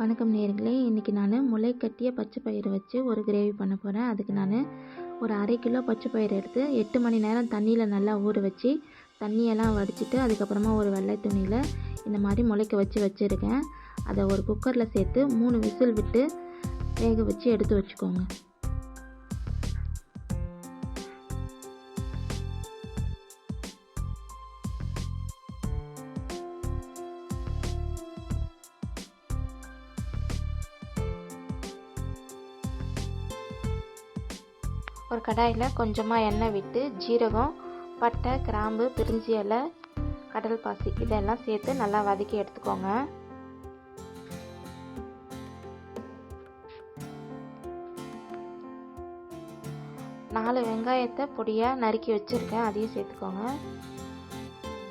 வணக்கம் நேர்களே. இன்றைக்கி நான் முளை கட்டிய பச்சை பயிறு வச்சு ஒரு கிரேவி பண்ண போகிறேன் அதுக்கு நான் ஒரு அரை கிலோ பச்சை பயிறு எடுத்து எட்டு மணி நேரம் தண்ணியில் நல்லா ஊற வச்சு தண்ணியெல்லாம் வடிச்சிட்டு அதுக்கப்புறமா ஒரு வெள்ளை துணியில் இந்த மாதிரி முளைக்க வச்சு வச்சுருக்கேன். அதை ஒரு குக்கரில் சேர்த்து மூணு விசில் விட்டு வேக வச்சு எடுத்து வச்சுக்கோங்க. ஒரு கடாயில் கொஞ்சமாக எண்ணெய் விட்டு ஜீரகம் பட்டை கிராம்பு பிரிஞ்சி இலை கடல் பாசி இதெல்லாம் சேர்த்து நல்லா வதக்கி எடுத்துக்கோங்க. நாலு வெங்காயத்தை பொடியாக நறுக்கி வச்சுருக்கேன். அதையும் சேர்த்துக்கோங்க.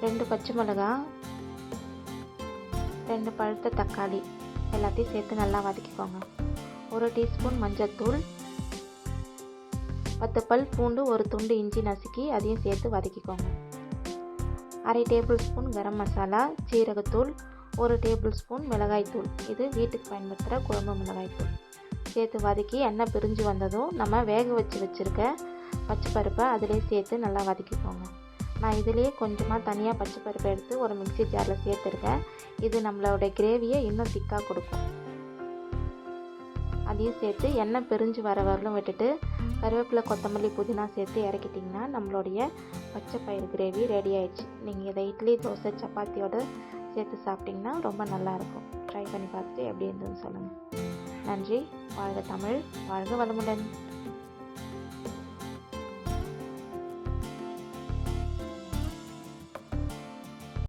ரெண்டு பச்சை மிளகா ரெண்டு பழுத்த தக்காளி எல்லாத்தையும் சேர்த்து நல்லா வதக்கிக்கோங்க. ஒரு டீஸ்பூன் மஞ்சள்தூள் பத்து பல் பூண்டு ஒரு துண்டு இஞ்சி நசுக்கி அதையும் சேர்த்து வதக்கிக்கோங்க. அரை டேபிள் ஸ்பூன் கரம் மசாலா சீரகத்தூள் ஒரு டேபிள் ஸ்பூன் மிளகாய்த்தூள் இது வீட்டுக்கு பயன்படுத்துகிற குழம்பு மிளகாய்த்தூள் சேர்த்து வதக்கி எண்ணெய் பிரிஞ்சு வந்ததும் நம்ம வேக வச்சு வச்சுருக்க பச்சை பருப்பை அதிலே சேர்த்து நல்லா வதக்கிக்கோங்க. நான் இதிலேயே கொஞ்சமாக தனியாக பச்சை பருப்பை எடுத்து ஒரு மிக்சி ஜாரில் சேர்த்துருக்கேன். இது நம்மளோட கிரேவியை இன்னும் திக்காக கொடுக்கும். அதையும் சேர்த்து எண்ணெய் பிரிஞ்சு வர வரலும் விட்டுட்டு கருவேப்பிலை கொத்தமல்லி புதினா சேர்த்து இறக்கிட்டிங்கன்னா நம்மளுடைய பச்சை பயிறு கிரேவி ரெடி ஆயிடுச்சு. நீங்கள் இதை இட்லி தோசை சப்பாத்தியோடு சேர்த்து சாப்பிட்டிங்கன்னா ரொம்ப நல்லாயிருக்கும். ட்ரை பண்ணி பார்த்துட்டு எப்படி இருந்ததுன்னு சொல்லுங்கள் நன்றி. வாழ்க தமிழ். வாழ்க வளமுடன்.